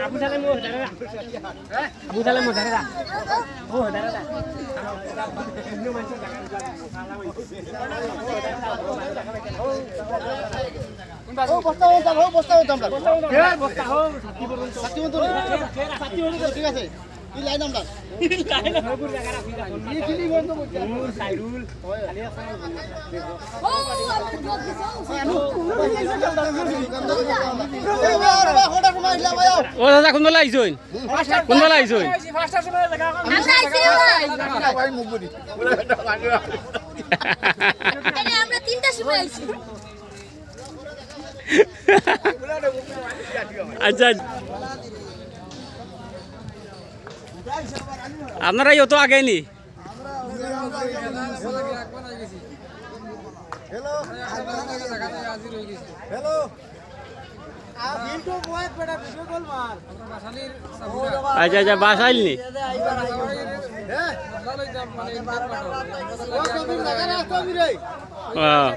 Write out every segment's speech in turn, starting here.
আবু সালেম ও দাঁড়া আবু সালেম ও দাঁড়া ও বলুন ঠিক আছে কি লাইন আমরা সাইরুল ও দাদা কোনবেলা আইসইন কোনবেলা আইসইন আমরা আইছি এখানে আমরা আচ্ছা। আপনারা ইয়তো আগে নি হ্যালো আচ্ছা আচ্ছা বাস আইলনি হ্যাঁ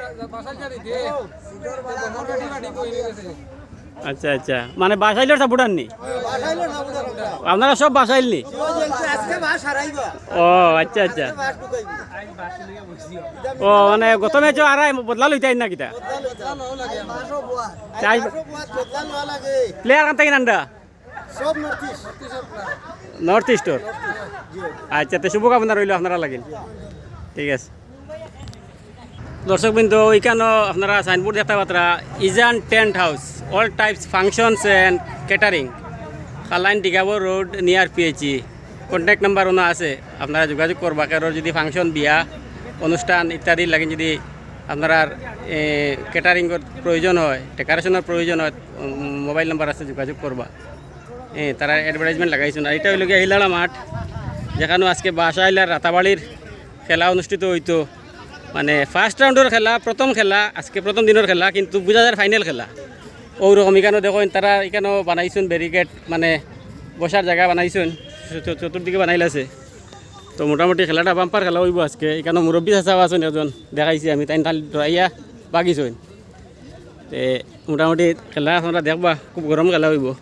আচ্ছা আচ্ছা। মানে বাসাইলের সাপোর্টার নি? আপনারা সব বাসাইল নি? ও আচ্ছা আচ্ছা। ও মানে গত ম্যাচও আর বদলা লইতাই না লাগে প্লেয়ার কান থেকে নান্ডা সব নর্থ ইস্টর আচ্ছা তো শুভকামনা রইল আপনারা লাগিন। ঠিক আছে। দর্শক বিন্দু ওইখানে আপনারা সাইনবোর্ড দেখতে Patra Ijan tent house all types functions and catering খালাইন ডিগাবো রোড নিয়ার পিএইচি কন্ট্যাক্ট নাম্বার ওনা আছে, আপনারা যোগাযোগ করবা। কারোর যদি ফাংশন বিয়া, অনুষ্ঠান ইত্যাদি লাগে যদি আপনার ক্যাটারিংয়ের প্রয়োজন হয় ডেকোরেশনের প্রয়োজন হয় মোবাইল নাম্বার আছে, যোগাযোগ করবা। এ, তারা অ্যাডভার্টাইজমেন্ট লাগাইছেন। আর এটা হইল হিলালা মাঠ যেখানে আজকে বাসা আইলার রাতাবাড়ির খেলা অনুষ্ঠিত হইতো। মানে ফার্স্ট রাউন্ডের খেলা প্রথম খেলা, আজকে প্রথম দিনের খেলা, কিন্তু বুঝা যায় ফাইনাল খেলা। ওরকম এখানেও দেখো তারা এখানেও বানাইছেন ব্যারিকেড মানে বসার জায়গা বানাইছেন চত- চতুর্দিকে বানাইলাছে তো মোটামুটি খেলাটা বাম্পার খেলা হইব আজকে। এখানে মুরব্বী চাচাও আছেন, এজন দেখাইছি আমি তাই তাল ডরাইয়া বাগিছেন। তে মোটামুটি খেলা দেখবা, খুব গরম খেলা হইব।